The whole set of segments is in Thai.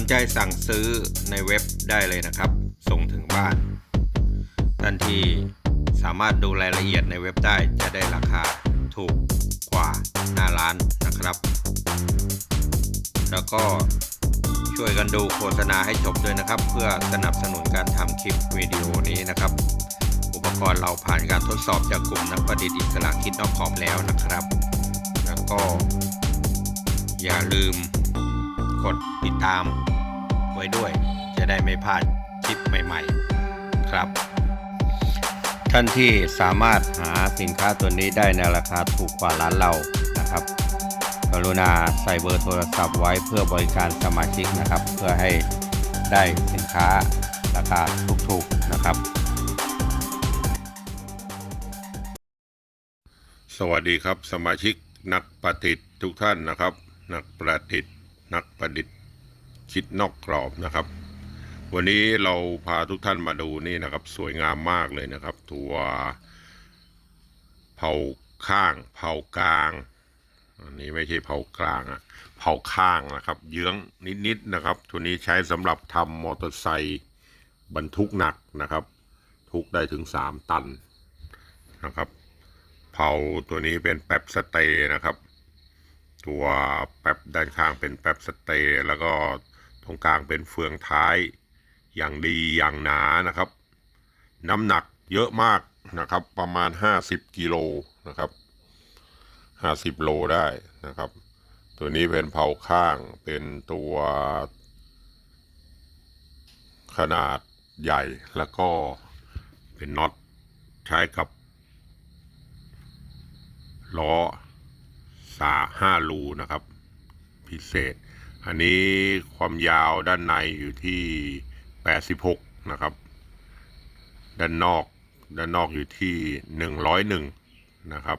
นใจสั่งซื้อในเว็บได้เลยนะครับ ส่งถึงบ้านทันทีสามารถดูรายละเอียดในเว็บได้จะได้ราคาถูกกว่าหน้าร้านนะครับ แล้วก็ช่วยกันดูโฆษณาให้จบด้วยนะครับ เพื่อสนับสนุนการทำคลิปวิดีโอนี้นะครับ อุปกรณ์เราผ่านการทดสอบจากกลุ่มนักประดิษฐ์อิสระคิดนอกขอบแล้วนะครับ แล้วก็อย่าลืม กดติดตามไว้ด้วย จะได้ไม่พลาดคลิปใหม่ๆ ครับ ท่านที่สามารถหาสินค้าตัวนี้ได้ในราคาถูกกว่าร้านเรานะครับ กรุณาใส่เบอร์โทรศัพท์ไว้เพื่อบริการสมาชิกนะครับ เพื่อให้ได้สินค้าราคาถูกๆนะครับ สวัสดีครับสมาชิกนักประดิษฐ์ทุกท่านนะครับ นักประดิษฐ์ นักประดิษฐ์คิดนอกกรอบนะครับ วันนี้เราพาทุกท่านมาดูนี่นะครับ สวยงามมากเลยนะครับ ตัวเผาข้าง เผากลางอันนี้ไม่ใช่เผากลางอะเผาข้างนะครับ เยื้องนิดๆนะครับ ตัวนี้ใช้สำหรับทำมอเตอร์ไซค์บรรทุกหนักนะครับ ทุกได้ถึงสามตันนะครับ เผาตัวนี้เป็นแป๊บสเตย์นะครับ ตัวแป๊บด้านข้างเป็นแป๊บสเตย์แล้วก็ตรงกลางเป็นเฟืองท้ายอย่างดีอย่างหนานะครับ น้ำหนักเยอะมากนะครับ ประมาณ 50กิโลนะครับ 50 โลได้นะครับ ตัวนี้เป็นเผาข้างเป็นตัว ขนาดใหญ่แล้วก็เป็นน็อตใช้กับล้อ สาห้ารูนะครับ พิเศษ อันนี้ความยาวด้านในอยู่ที่ 86 นะครับ ด้านนอกด้านนอกอยู่ที่ 101 นะครับ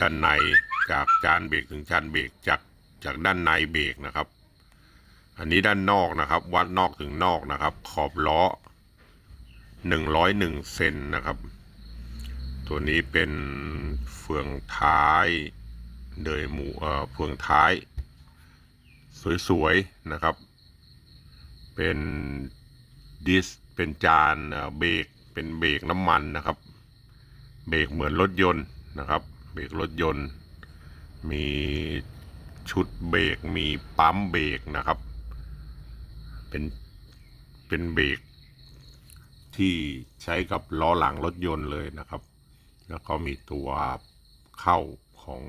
ด้านในจากจานเบรกถึงจานเบรกจากจากด้านในเบรกนะครับ อันนี้ด้านนอกนะครับ วัดนอกถึงนอกนะครับ ขอบล้อ 101 เซนนะครับ ตัวนี้เป็นเฟืองท้าย เดยหมูเอ่อเฟืองท้าย สวยๆนะครับ เป็นดิสเป็นจานเบรกเป็นเบรกน้ำมันนะครับ เบรกเหมือนรถยนต์นะครับ เบรกรถยนต์ มีชุดเบรกมีปั๊มเบรกนะครับ เป็นเป็นเบรกที่ใช้กับล้อหลังรถยนต์เลยนะครับ แล้วก็มีตัวเข้าของ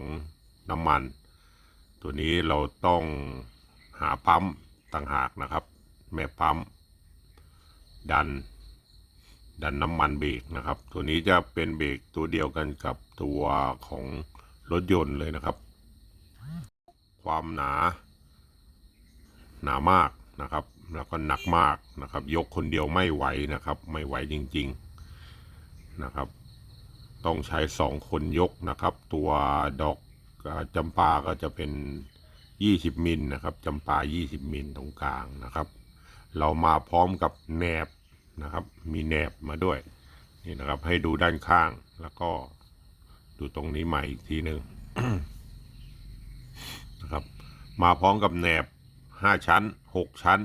น้ำมัน ตัวนี้เราต้องหาปั๊มต่างหากนะครับ แม่ปั๊มดัน ดันน้ำมันเบรกนะครับ ตัวนี้จะเป็นเบรกตัวเดียวกันกับตัวของรถยนต์เลยนะครับ ความหนา หนามากนะครับ แล้วก็หนักมากนะครับ ยกคนเดียวไม่ไหวนะครับ ไม่ไหวจริง ๆนะครับ ต้องใช้สองคนยกนะครับ ตัวดอก จำปาก็จะเป็น 20 มิลนะครับจำปา 20 มิลตรงกลางนะครับ เรามาพร้อมกับแหนบนะครับ มีแหนบมาด้วยนี่นะครับให้ดูด้านข้างแล้วก็ดูตรงนี้ใหม่อีกทีหนึ่งนะครับ มาพร้อมกับแหนบ5ชั้น6ชั้น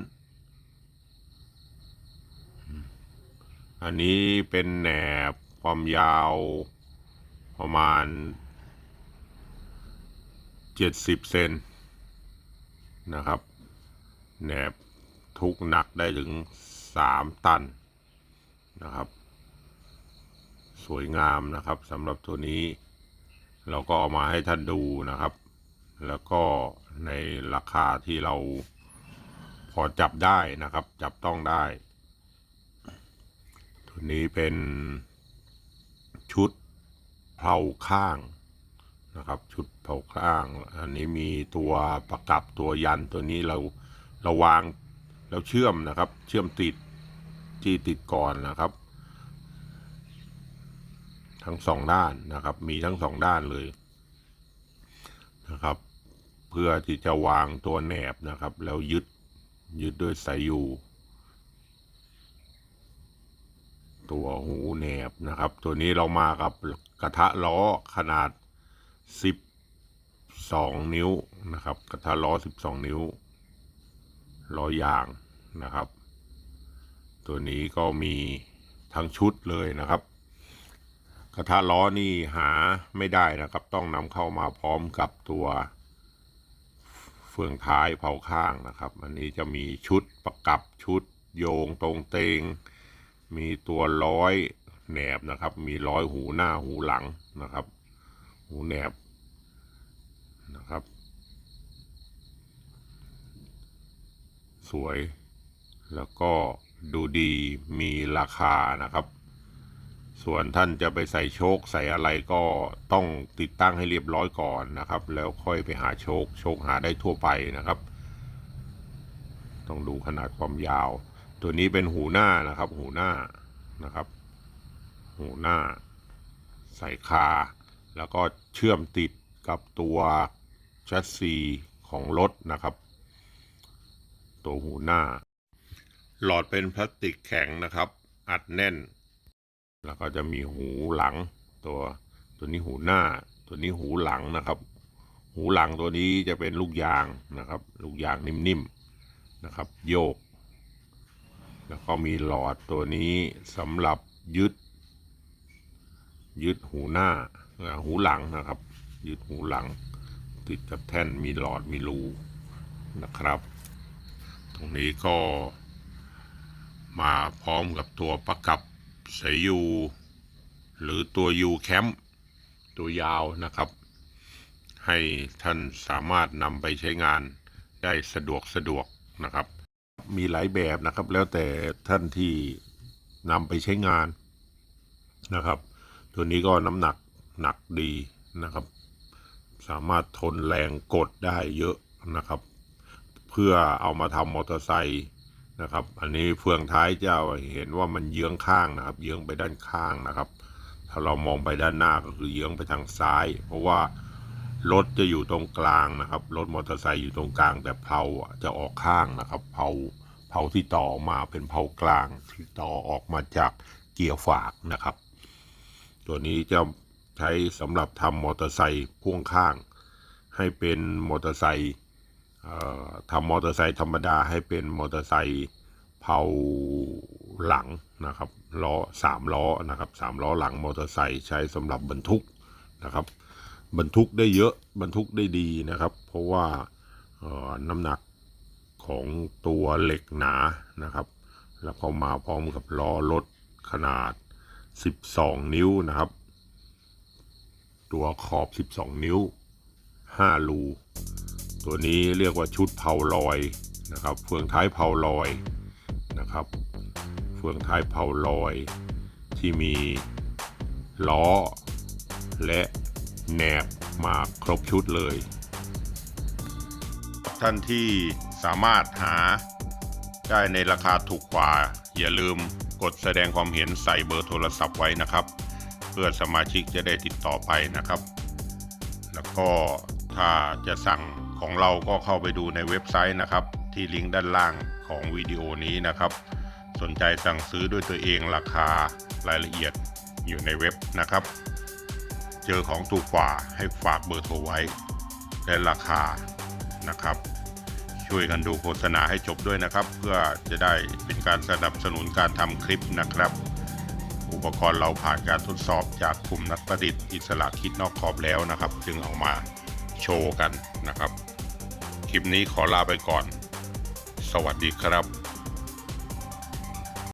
อันนี้เป็นแหนบความยาวประมาณ 70เซนนะครับแหนบทุกหนักได้ถึง3ตันนะครับ สวยงามนะครับสำหรับตัวนี้ เราก็เอามาให้ท่านดูนะครับ แล้วก็ในราคาที่เราพอจับได้นะครับ จับต้องได้ ตัวนี้เป็นชุดเผาข้าง นะครับ ชุดเผาข้าง อันนี้มีตัวประกับตัวยันตัวนี้เราเราวางแล้วเชื่อมนะครับ เชื่อมติดที่ติดก่อนนะครับ ทั้งสองด้านนะครับ มีทั้งสองด้านเลยนะครับ เพื่อที่จะวางตัวแหนบนะครับ แล้วยึดยึดด้วยสายยูตัวหูแหนบนะครับ ตัวนี้เรามากับกระทะล้อขนาด 12 นิ้วนะครับ กระทะล้อ 12 นิ้วล้อยางนะครับ ตัวนี้ก็มีทั้งชุดเลยนะครับ กระทะล้อนี่หาไม่ได้นะครับ ต้องนำเข้ามาพร้อมกับตัวเฟืองท้ายเผาข้างนะครับ อันนี้จะมีชุดประกับชุดโยงตรงเตง มีตัวร้อยแหนบนะครับ มีร้อยหูหน้าหูหลังนะครับ หูแหนบ นะครับ สวย แล้วก็ดูดีมีราคานะครับ ส่วนท่านจะไปใส่โชคใส่อะไรก็ต้องติดตั้งให้เรียบร้อยก่อนนะครับ แล้วค่อยไปหาโชคโชคหาได้ทั่วไปนะครับ ต้องดูขนาดความยาว ตัวนี้เป็นหูหน้านะครับ หูหน้านะครับ หูหน้า ใส่คาแล้วก็เชื่อมติดกับตัว ชสซีของรถนะครับ ตัวหูหน้า หลอดเป็นพลาสติกแข็งนะครับ อัดแน่น แล้วก็จะมีหูหลัง ตัวตัวนี้หูหน้า ตัวนี้หูหลังนะครับ หูหลังตัวนี้จะเป็นลูกยางนะครับ ลูกยางนิ่มๆนะครับ โยก แล้วก็มีหลอดตัวนี้สำหรับยึด ยึดหูหน้าหูหลังนะครับ ยึดหูหลัง ติดกับแท่นมีหลอดมีรูนะครับ ตรงนี้ก็มาพร้อมกับตัวประกับสายยูหรือตัวยูแคมตัวยาวนะครับ ให้ท่านสามารถนำไปใช้งานได้สะดวกสะดวกนะครับ มีหลายแบบนะครับแล้วแต่ท่านที่นำไปใช้งานนะครับ ตัวนี้ก็น้ำหนักหนักดีนะครับ สามารถทนแรงกดได้เยอะนะครับ เพื่อเอามาทำมอเตอร์ไซค์นะครับ อันนี้เฟืองท้ายเจ้าเห็นว่ามันเยื้องข้างนะครับ เยื้องไปด้านข้างนะครับ ถ้าเรามองไปด้านหน้าก็คือเยื้องไปทางซ้าย เพราะว่ารถจะอยู่ตรงกลางนะครับรถมอเตอร์ไซค์อยู่ตรงกลาง แต่เพลาจะออกข้างนะครับเพลาเพลาที่ต่ออมาเป็นเพลากลางที่ต่อออกมาจากเกียร์ฝากนะครับ ตัวนี้จะ ใช้สำหรับทำมอเตอร์ไซค์พ่วงข้าง ให้เป็นมอเตอร์ไซค์ทำมอเตอร์ไซค์ธรรมดาให้เป็นมอเตอร์ไซค์เผาหลังนะครับล้อสามล้อนะครับสามล้อหลังมอเตอร์ไซค์ใช้สำหรับบรรทุกนะครับ บรรทุกได้เยอะบรรทุกได้ดีนะครับ เพราะว่าน้ำหนักของตัวเหล็กหนานะครับ แล้วก็มาพร้อมกับล้อรถขนาด 12 นิ้วนะครับ ตัวขอบ 12 นิ้ว 5 รู ตัวนี้เรียกว่าชุดเผาลอยนะครับเฟืองท้ายเผาลอยนะครับ เฟืองท้ายเผาลอย ที่มีล้อ และแหนบมาครบชุดเลย ท่านที่สามารถหาได้ในราคาถูกกว่า อย่าลืมกดแสดงความเห็นใส่เบอร์โทรศัพท์ไว้นะครับ เพื่อสมาชิกจะได้ติดต่อไปนะครับ แล้วก็ถ้าจะสั่งของเราก็เข้าไปดูในเว็บไซต์นะครับ ที่ลิงก์ด้านล่างของวิดีโอนี้นะครับ สนใจสั่งซื้อด้วยตัวเองราคารายละเอียดอยู่ในเว็บนะครับ เจอของถูกกว่าให้ฝากเบอร์โทรไว้ และราคานะครับ ช่วยกันดูโฆษณาให้จบด้วยนะครับ เพื่อจะได้เป็นการสนับสนุนการทำคลิปนะครับ ปกรณ์เราผ่านการทดสอบจากกลุ่มนักประดิษฐ์อิสระคิดนอกกรอบแล้วนะครับ จึงเอามาโชว์กันนะครับ คลิปนี้ขอลาไปก่อน สวัสดีครับ